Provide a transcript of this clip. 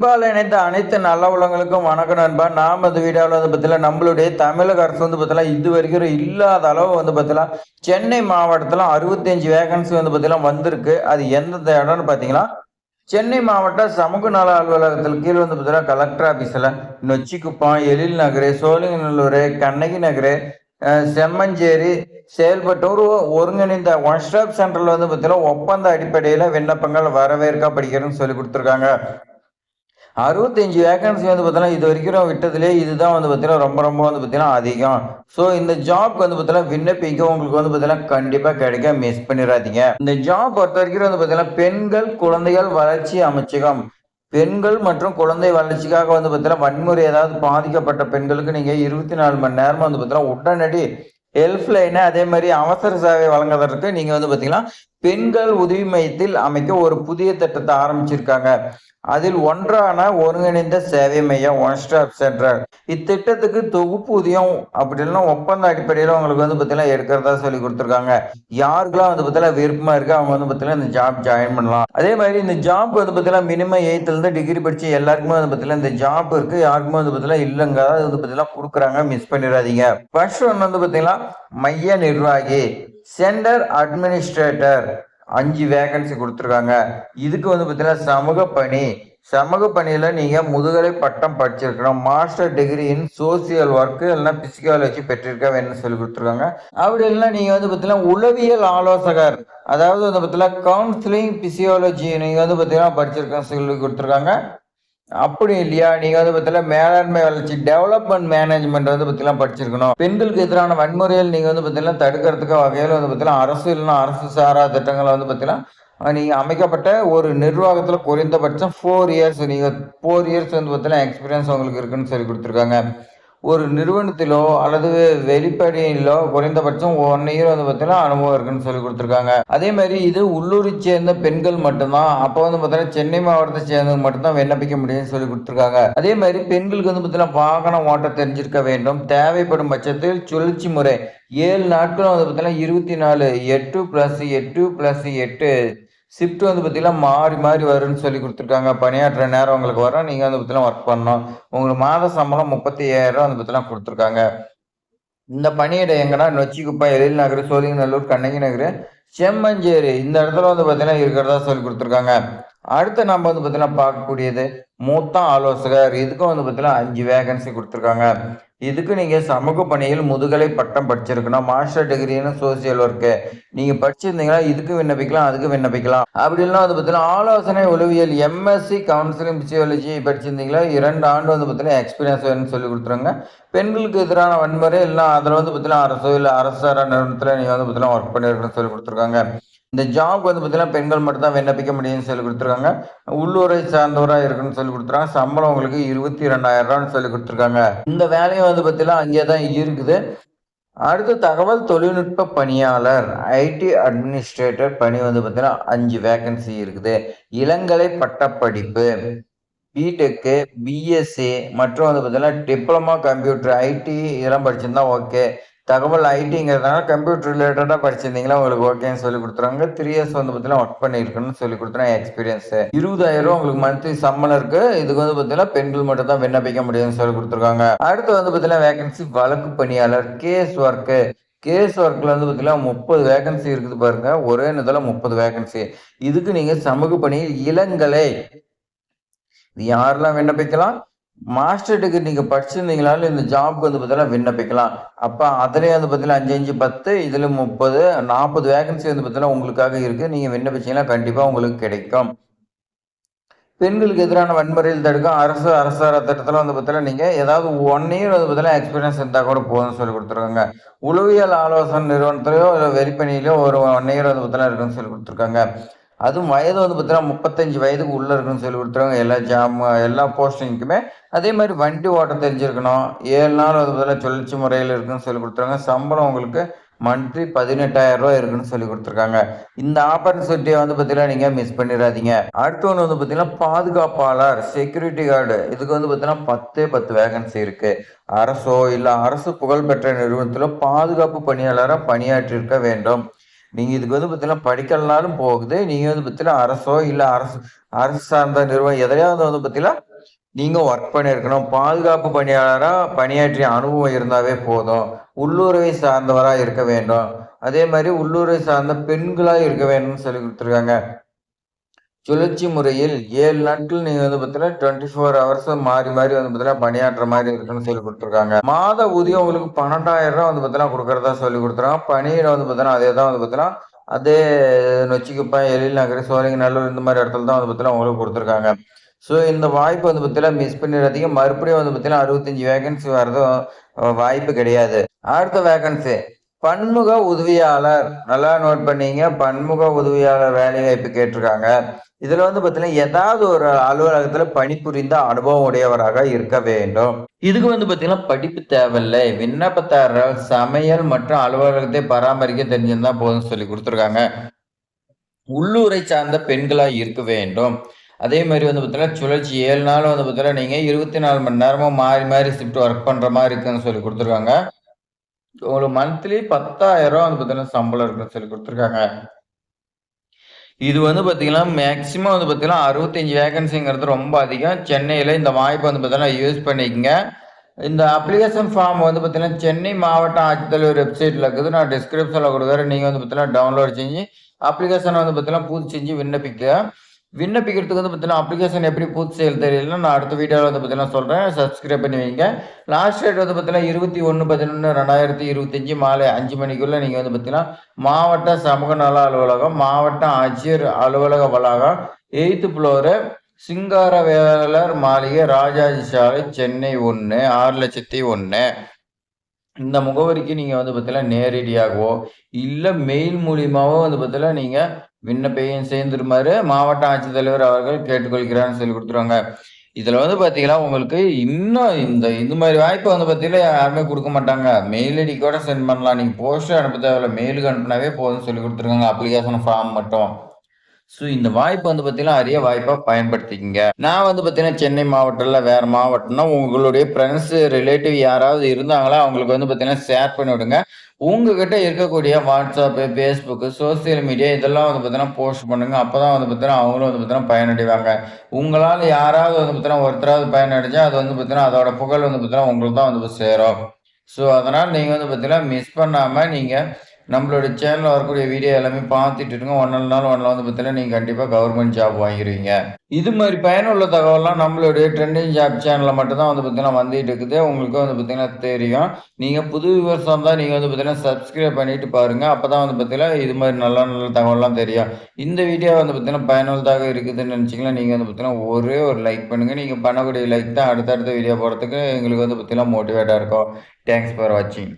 அன்பால் இணைத்த அனைத்து நல்ல உலகங்களுக்கும் வணக்கம் நண்பா. நாம் அந்த வீடியோவில் வந்து பார்த்தீங்கன்னா நம்மளுடைய தமிழக அரசு வந்து பார்த்தீங்கன்னா இது வரைக்கும் இல்லாத அளவு வந்து பார்த்தீங்கன்னா சென்னை மாவட்டத்தில் அறுபத்தஞ்சு வேகன்சி வந்து பார்த்தீங்கன்னா வந்திருக்கு. அது எந்தெந்த இடம்னு பார்த்தீங்கன்னா சென்னை மாவட்ட சமூக நல அலுவலகத்தில் கீழே வந்து பார்த்தீங்கன்னா கலெக்டர் ஆஃபீஸில் நொச்சிக்குப்பம் எழில் நகர் சோழிங்கநல்லூர் கண்ணகி நகர் செம்மஞ்சேரி செயல்பட்டோர் ஒருங்கிணைந்த ஒன் ஸ்டாப் சென்டரில் வந்து பார்த்தீங்கன்னா ஒப்பந்த அடிப்படையில் விண்ணப்பங்கள் வரவேற்கப்படுகிறதுன்னு சொல்லி கொடுத்துருக்காங்க. அறுபத்தஞ்சு வேகன்சி வந்து பார்த்தீங்கன்னா இது வரைக்கும் விட்டதுலேயே இதுதான் வந்து பார்த்தீங்கன்னா ரொம்ப ரொம்ப வந்து பார்த்தீங்கன்னா அதிகம். ஸோ இந்த ஜாப்க்கு வந்து பார்த்தீங்கன்னா விண்ணப்பிக்க உங்களுக்கு வந்து பார்த்தீங்கன்னா கண்டிப்பாக கிடைக்க மிஸ் பண்ணிடாதீங்க. இந்த ஜாப் பொறுத்த வரைக்கும் வந்து பார்த்தீங்கன்னா பெண்கள் குழந்தைகள் வளர்ச்சி அமைச்சகம். பெண்கள் மற்றும் குழந்தை வளர்ச்சிக்காக வந்து பார்த்தீங்கன்னா வன்முறை ஏதாவது பாதிக்கப்பட்ட பெண்களுக்கு நீங்கள் இருபத்தி நாலு மணி நேரம் வந்து பார்த்தீங்கன்னா உடனடி ஹெல்ப் லைனை அதே மாதிரி அவசர சேவை வழங்குவதற்கு நீங்கள் வந்து பார்த்தீங்கன்னா பெண்கள் உதவி மையத்தில் அமைக்க ஒரு புதிய திட்டத்தை ஆரம்பிச்சிருக்காங்க. அதில் ஒன்றான ஒருங்கிணைந்த சேவை மையம் ஒன் ஸ்டாப் சென்டர் இத்திட்டத்துக்கு தொகுப்பூதியம் அப்படின்னா ஒப்பந்த அடிப்படையில் அவங்களுக்கு வந்து பார்த்தீங்கன்னா எடுக்கிறதா சொல்லி கொடுத்துருக்காங்க. யாருக்கெல்லாம் வந்து பார்த்தீங்கன்னா விருப்பமா இருக்கு அவங்க வந்து பார்த்தீங்கன்னா இந்த ஜாப் ஜாயின் பண்ணலாம். அதே மாதிரி இந்த ஜாப் வந்து பார்த்தீங்கன்னா மினிமம் எயித்துலேருந்து டிகிரி படிச்சு எல்லாருக்குமே வந்து பார்த்தீங்கன்னா இந்த ஜாப் இருக்கு. யாருக்குமே வந்து பார்த்தீங்கன்னா இல்லைங்க. அதாவது வந்து பார்த்தீங்கன்னா கொடுக்குறாங்க மிஸ் பண்ணிடாதீங்க. ஃபர்ஸ்ட் ஒன் வந்து பார்த்தீங்கன்னா மைய நிர்வாகி. சென்டர் அட்மினிஸ்ட்ரேட்டர் அஞ்சு வேகன்சி கொடுத்துருக்காங்க. இதுக்கு வந்து பார்த்தீங்கன்னா சமூக பணி. சமூக பணியில் நீங்கள் முதுகலை பட்டம் படிச்சிருக்கணும். Master degree in social work இல்லைனா பிசிக்காலஜி பெற்றிருக்க வேணும்னு சொல்லி கொடுத்துருக்காங்க. அப்படி இல்லைன்னா நீங்கள் வந்து பார்த்தீங்கன்னா உளவியல் ஆலோசகர். அதாவது வந்து பார்த்தீங்கன்னா கவுன்சிலிங் பிசியாலஜி நீங்கள் வந்து பார்த்தீங்கன்னா படிச்சிருக்கேன்னு சொல்லி கொடுத்துருக்காங்க. அப்படி இல்லையா? நீங்க வந்து பார்த்தீங்கன்னா மேலாண்மை வளர்ச்சி டெவலப்மெண்ட் மேனேஜ்மெண்ட் வந்து பார்த்தீங்கன்னா படிச்சிருக்கணும். பெண்களுக்கு எதிரான வன்முறையில் நீங்க வந்து பார்த்தீங்கன்னா தடுக்கிறதுக்கு வகையில் வந்து பார்த்தீங்கன்னா அரசு இல்லைன்னா அரசு சாரா திட்டங்களை வந்து பார்த்தீங்கன்னா நீங்க அமைக்கப்பட்ட ஒரு நிர்வாகத்தில் குறைந்தபட்சம் ஃபோர் இயர்ஸ் நீங்க ஃபோர் இயர்ஸ் வந்து பார்த்தீங்கன்னா எக்ஸ்பீரியன்ஸ் உங்களுக்கு இருக்குன்னு சொல்லி கொடுத்துருக்காங்க. ஒரு நிறுவனத்திலோ அல்லது வெளிப்படையிலோ குறைந்தபட்சம் ஒன் இயர் வந்து பார்த்தீங்கன்னா அனுபவம் இருக்குன்னு சொல்லி கொடுத்துருக்காங்க. அதே மாதிரி இது உள்ளூரை சேர்ந்த பெண்கள் மட்டும்தான். அப்போ வந்து பார்த்தீங்கன்னா சென்னை மாவட்டத்தை சேர்ந்தவங்க மட்டும்தான் விண்ணப்பிக்க முடியும்னு சொல்லி கொடுத்துருக்காங்க. அதே மாதிரி பெண்களுக்கு வந்து பார்த்தீங்கன்னா வாகனம் ஓட்ட தெரிஞ்சிருக்க வேண்டும். தேவைப்படும் பட்சத்தில் சுழற்சி முறை ஏழு நாட்களும் வந்து பார்த்தீங்கன்னா இருபத்தி நாலு எட்டு ப்ளஸ் எட்டு ப்ளஸ் எட்டு ஷிஃப்ட் வந்து பார்த்தீங்கன்னா மாறி மாறி வரும்னு சொல்லி கொடுத்துருக்காங்க. பணியாற்ற நேரம் உங்களுக்கு வரும். நீங்கள் வந்து பார்த்தீங்கன்னா ஒர்க் பண்ணணும். உங்களுக்கு மாத சம்பளம் முப்பத்தி ஐயாயிரம் வந்து பார்த்தீங்கன்னா கொடுத்துருக்காங்க. இந்த பணியிட எங்கன்னா நொச்சிக்குப்பம் எழில் நகர் சோழிங்கநல்லூர் கண்ணகி நகர் செம்மஞ்சேரி இந்த இடத்துல வந்து பார்த்தீங்கன்னா இருக்கிறதா சொல்லி கொடுத்துருக்காங்க. அடுத்து நம்ம வந்து பார்த்தீங்கன்னா பார்க்கக்கூடியது மூத்த ஆலோசகர். இதுக்கும் வந்து பார்த்தீங்கன்னா அஞ்சு வேகன்சி கொடுத்துருக்காங்க. இதுக்கு நீங்கள் சமூக பணியில் முதுகலை பட்டம் படிச்சிருக்கணும். மாஸ்டர் டிகிரின்னு சோசியல் ஒர்க்கு நீங்கள் படிச்சிருந்தீங்கன்னா இதுக்கு விண்ணப்பிக்கலாம் அதுக்கு விண்ணப்பிக்கலாம். அப்படி இல்லைன்னா வந்து பார்த்தீங்கன்னா ஆலோசனை உளவியல் எம்எஸ்சி கவுன்சிலிங் பிசியாலஜி படிச்சிருந்தீங்களா? இரண்டு ஆண்டு வந்து பார்த்தீங்கன்னா எக்ஸ்பீரியன்ஸ் வேணும்னு சொல்லி கொடுத்துருங்க. பெண்களுக்கு எதிரான வன்முறை இல்லை அதில் வந்து பார்த்தீங்கன்னா அரசோ இல்லை அரசார நிறுவனத்தில் நீங்கள் வந்து பார்த்தீங்கன்னா ஒர்க் பண்ணியிருக்கணும்னு சொல்லி கொடுத்துருக்காங்க. இந்த ஜாப் வந்து பார்த்தீங்கன்னா பெண்கள் மட்டும் தான் விண்ணப்பிக்க முடியும்னு சொல்லி கொடுத்துருக்காங்க. உள்ளூரை சார்ந்தவராக இருக்குன்னு சொல்லி கொடுத்துருக்காங்க. சம்பளம் உங்களுக்கு இருபத்தி ரெண்டாயிரம் ரூபான்னு சொல்லி கொடுத்துருக்காங்க. இந்த வேலையும் வந்து பார்த்தீங்கன்னா அங்கே தான் இருக்குது. அடுத்து தகவல் தொழில்நுட்ப பணியாளர் ஐடி அட்மினிஸ்ட்ரேட்டர் பணி வந்து பார்த்தீங்கன்னா அஞ்சு வேகன்சி இருக்குது. இளங்கலை பட்டப்படிப்பு பிடெக்கு பிஎஸ்சி மற்றும் வந்து பார்த்தீங்கன்னா டிப்ளமா கம்ப்யூட்டர் ஐடி இதெல்லாம் படிச்சிருந்தா ஓகே தகவல் ஐடிங்கிறதுனால கம்ப்யூட்டர் ரிலேட்டடாக படிச்சிருந்தீங்களா? உங்களுக்கு ஓகேன்னு சொல்லி கொடுத்துருவாங்க. த்ரீ இயர்ஸ் வந்து பார்த்தீங்கன்னா ஒர்க் பண்ணியிருக்குன்னு சொல்லி கொடுத்துருவாங்க. எக்ஸ்பீரியன்ஸ் இருபதாயிரம் உங்களுக்கு மந்த்லி சம்பளம் இருக்கு. இதுக்கு வந்து பார்த்தீங்கன்னா பெண்கள் மட்டும் தான் விண்ணப்பிக்க முடியும்னு சொல்லி கொடுத்துருக்காங்க. அடுத்து வந்து பார்த்தீங்கன்னா வேகன்சி வழக்கு பணியாளர் கேஸ் ஒர்க்கு கேஸ் ஒர்க்கில் வந்து பார்த்தீங்கன்னா முப்பது வேகன்சி இருக்குது பாருங்க. ஒரே நேரத்தில் முப்பது வேகன்சி இதுக்கு நீங்கள் சமூக பணியில் இளங்கலை. யாரெல்லாம் விண்ணப்பிக்கலாம்? மாஸ்டர் டிகிரி நீங்கள் படிச்சிருந்தீங்களாலும் இந்த ஜாப்க்கு வந்து பார்த்தீங்கன்னா விண்ணப்பிக்கலாம். அப்போ அதுலேயே வந்து பார்த்தீங்கன்னா அஞ்சு அஞ்சு பத்து இதில் முப்பது நாற்பது வேகன்சி வந்து பார்த்தீங்கன்னா உங்களுக்காக இருக்குது நீங்கள் விண்ணப்பிச்சீங்கன்னா கண்டிப்பாக உங்களுக்கு கிடைக்கும். பெண்களுக்கு எதிரான வன்முறையில் தடுக்கும். அரசு அரசார திட்டத்தில் வந்து பார்த்தீங்கன்னா நீங்கள் ஏதாவது ஒன் இயர் வந்து பார்த்தீங்கன்னா எக்ஸ்பீரியன்ஸ் இருந்தால் கூட போதும்னு சொல்லி கொடுத்துருக்காங்க. உளவியல் ஆலோசனை நிறுவனத்திலையோ இல்லை வெறிப்பணியிலையோ ஒரு ஒன் இயர் வந்து பார்த்தீங்கன்னா இருக்குன்னு சொல்லி கொடுத்துருக்காங்க. அதுவும் வயது வந்து பார்த்தீங்கன்னா முப்பத்தஞ்சு வயதுக்கு உள்ளே இருக்குன்னு சொல்லி கொடுத்துருக்காங்க. எல்லா ஜாம் எல்லா போஸ்டிங்க்குமே அதே மாதிரி வண்டி ஓட்ட தெரிஞ்சிருக்கணும். ஏழு நாள் வந்து பார்த்தீங்கன்னா சுழற்சி முறையில் இருக்குன்னு சொல்லி கொடுத்துருக்காங்க. சம்பளம் உங்களுக்கு மந்த்லி பதினெட்டாயிரம் ரூபாய் இருக்குன்னு சொல்லி கொடுத்துருக்காங்க. இந்த ஆப்பர்ச்சுனிட்டியை வந்து பார்த்தீங்கன்னா நீங்கள் மிஸ் பண்ணிடாதீங்க. அடுத்த ஒன்று வந்து பார்த்தீங்கன்னா பாதுகாப்பாளர் செக்யூரிட்டி கார்டு இதுக்கு வந்து பார்த்தீங்கன்னா பத்தே பத்து வேகன்சி இருக்கு. அரசோ இல்லை அரசு புகழ்பெற்ற நிறுவனத்தில் பாதுகாப்பு பணியாளராக பணியாற்றியிருக்க வேண்டும். நீங்கள் இதுக்கு வந்து பார்த்தீங்கன்னா படிக்கலனாலும் போகுது. நீங்கள் வந்து பார்த்தீங்கன்னா அரசோ இல்லை அரசு அரசு சார்ந்த நிறுவனம் எதையாவது வந்து பார்த்தீங்கன்னா நீங்கள் ஒர்க் பண்ணியிருக்கணும் பாதுகாப்பு பணியாளராக பணியாற்றிய அனுபவம் இருந்தாவே போதும். உள்ளூரை சார்ந்தவராக இருக்க வேண்டும். அதே மாதிரி உள்ளூரை சார்ந்த பெண்களாக இருக்க வேண்டும்னு சொல்லி கொடுத்துருக்காங்க. சுழற்சி முறையில் ஏழு நாட்கள் நீங்க வந்து பார்த்தீங்கன்னா டுவெண்ட்டி ஃபோர் ஹவர்ஸ் மாறி மாறி வந்து பார்த்தீங்கன்னா பணியாற்ற மாதிரி இருக்குன்னு சொல்லி கொடுத்துருக்காங்க. மாத ஊதியம் உங்களுக்கு பன்னெண்டாயிரம் ரூபா வந்து பார்த்தீங்கன்னா கொடுக்கறதா சொல்லி கொடுத்துருக்காங்க. பணியில் வந்து பார்த்தீங்கன்னா அதே தான் வந்து பார்த்தீங்கன்னா அதே நொச்சிக்குப்பா எழில் நகர் சோழிங்கநல்லூர் இந்த மாதிரி இடத்துல தான் வந்து பார்த்தீங்கன்னா உங்களுக்கு கொடுத்துருக்காங்க. ஸோ இந்த வாய்ப்பு வந்து பார்த்தீங்கன்னா மிஸ் பண்ணிடுறதுக்கு மறுபடியும் வந்து பார்த்தீங்கன்னா அறுபத்தஞ்சு வேகன்சி வரதும் வாய்ப்பு கிடையாது. அடுத்த வேகன்சி பன்முக உதவியாளர். நல்லா நோட் பண்ணீங்க. பன்முக உதவியாளர் வேலை வாய்ப்பு கேட்டிருக்காங்க. இதுல வந்து பாத்தீங்கன்னா ஏதாவது ஒரு அலுவலகத்துல பணிபுரிந்த அனுபவம் உடையவராக இருக்க வேண்டும். இதுக்கு வந்து பாத்தீங்கன்னா படிப்பு தேவையில்லை. விண்ணப்பத்தாரர் சமையல் மற்றும் அலுவலகத்தை பராமரிக்க தெரிஞ்சிருந்தா போதும் சொல்லி கொடுத்துருக்காங்க. உள்ளூரை சார்ந்த பெண்களா இருக்க வேண்டும். அதே மாதிரி வந்து பார்த்தீங்கன்னா சுழற்சி ஏழு நாள் வந்து பார்த்தீங்கன்னா நீங்கள் இருபத்தி நாலு மணி நேரமும் மாறி மாறி ஷிஃப்ட் ஒர்க் பண்ணுற மாதிரி இருக்குன்னு சொல்லி கொடுத்துருக்காங்க. உங்களுக்கு மந்த்லி பத்தாயிரம் வந்து பார்த்தீங்கன்னா சம்பளம் இருக்குன்னு சொல்லி கொடுத்துருக்காங்க. இது வந்து பார்த்தீங்கன்னா மேக்ஸிமம் வந்து பார்த்தீங்கன்னா அறுபத்தஞ்சு வேகன்சிங்கிறது ரொம்ப அதிகம். சென்னையில் இந்த வாய்ப்பை வந்து பார்த்தீங்கன்னா யூஸ் பண்ணிக்கங்க. இந்த அப்ளிகேஷன் ஃபார்ம் வந்து பார்த்தீங்கன்னா சென்னை மாவட்ட ஆட்சித்தலைவர் வெப்சைட்டில் இருக்குது. நான் டிஸ்கிரிப்ஷனில் கொடுக்குறேன். நீங்கள் வந்து பார்த்தீங்கன்னா டவுன்லோட் செஞ்சு அப்ளிகேஷனை வந்து பார்த்தீங்கன்னா பூர்த்தி செஞ்சு விண்ணப்பிக்க. விண்ணப்பிக்கிறதுக்கு வந்து பார்த்தீங்கன்னா அப்ளிகேஷன் எப்படி பூர்த்தி செய்யறது தெரியல நான் அடுத்த வீடியோவில் வந்து பார்த்தீங்கன்னா சொல்கிறேன் சப்ஸ்கிரைப் பண்ணி வைங்க. லாஸ்ட் டேட் வந்து பார்த்தீங்கன்னா இருபத்தி ஒன்று பதினொன்று ரெண்டாயிரத்தி இருபத்தஞ்சி மாலை அஞ்சு மணிக்குள்ளே நீங்கள் வந்து பார்த்தீங்கன்னா மாவட்ட சமூக நல அலுவலகம் மாவட்ட ஆட்சியர் அலுவலக வளாகம் எயித்து ஃப்ளோரு சிங்காரவேலர் மாளிகை ராஜாஜி சாலை சென்னை ஒன்று ஆறு லட்சத்தி ஒன்று இந்த முகவரிக்கு நீங்கள் வந்து பார்த்தீங்கன்னா நேரடியாகவோ இல்லை மெயில் மூலியமாகவோ வந்து பார்த்தீங்கன்னா நீங்கள் விண்ணப்பையும் சேர்ந்துருமாறு மாவட்ட ஆட்சித்தலைவர் அவர்கள் கேட்டுக்கொள்கிறான்னு சொல்லி கொடுத்துருவாங்க. இதில் வந்து பார்த்தீங்கன்னா உங்களுக்கு இன்னும் இந்த இந்த மாதிரி வாய்ப்பை வந்து பார்த்தீங்கன்னா யாருமே கொடுக்க மாட்டாங்க. மெயில் ஐடி கூட சென்ட் பண்ணலாம். நீங்கள் போஸ்டர் அனுப்ப தேவையில்ல. மெயிலுக்கு அனுப்பினாவே போதும் சொல்லி கொடுத்துருக்காங்க. அப்ளிகேஷன் ஃபார்ம் மட்டும். ஸோ இந்த வாய்ப்பு வந்து பார்த்தீங்கன்னா அரிய வாய்ப்பாக பயன்படுத்திக்கங்க நான் வந்து பார்த்தீங்கன்னா சென்னை மாவட்டத்தில் வேறு மாவட்டம்னா உங்களுடைய ஃப்ரெண்ட்ஸ் ரிலேட்டிவ் யாராவது இருந்தாங்களா அவங்களுக்கு வந்து பார்த்தீங்கன்னா ஷேர் பண்ணி விடுங்க உங்ககிட்ட இருக்கக்கூடிய வாட்ஸ்அப்பு ஃபேஸ்புக்கு சோசியல் மீடியா இதெல்லாம் வந்து பார்த்தீங்கன்னா போஸ்ட் பண்ணுங்க அப்போ தான் வந்து பார்த்தீங்கன்னா அவங்களும் வந்து பார்த்தீங்கன்னா பயனடைவாங்க உங்களால் யாராவது வந்து பார்த்தீங்கன்னா ஒருத்தராவது பயனடைஞ்சால் அது வந்து பார்த்தீங்கன்னா அதோட புகழ் வந்து பார்த்தீங்கன்னா உங்களுக்கு தான் வந்து சேரும் ஸோ அதனால் நீங்கள் வந்து பார்த்தீங்கன்னா மிஸ் பண்ணாமல் நீங்கள் நம்மளோட சேனலில் வரக்கூடிய வீடியோ எல்லாமே பார்த்துட்டு இருங்க. ஒன்றில் நாள் ஒன்றில் வந்து பார்த்தீங்கன்னா நீங்கள் கண்டிப்பாக கவர்மெண்ட் ஜாப் வாங்கிடுவீங்க இது மாதிரி பயனுள்ள தகவலாம் நம்மளுடைய ட்ரெண்டிங் ஜாப் சேனலில் மட்டும்தான் வந்து பார்த்தீங்கன்னா வந்துட்டு இருக்குது. உங்களுக்கு வந்து பார்த்தீங்கன்னா தெரியும். நீங்கள் புது விவசாயம் தான் நீங்கள் வந்து பார்த்தீங்கன்னா சப்ஸ்கிரைப் பண்ணிட்டு பாருங்கள் அப்போ தான் வந்து பார்த்தீங்கன்னா இது மாதிரி நல்ல நல்ல தகவலாம் தெரியும். இந்த வீடியோ வந்து பார்த்தீங்கன்னா பயனுள்ளதாக இருக்குதுன்னு நினச்சிங்கன்னா நீங்கள் வந்து பார்த்தீங்கன்னா ஒரே ஒரு லைக் பண்ணுங்கள் நீங்கள் பண்ணக்கூடிய லைக் தான் அடுத்தடுத்த வீடியோ போகிறதுக்கு எங்களுக்கு வந்து பார்த்தீங்கன்னா மோட்டிவேட்டாக இருக்கும். தேங்க்ஸ் ஃபார் வாட்சிங்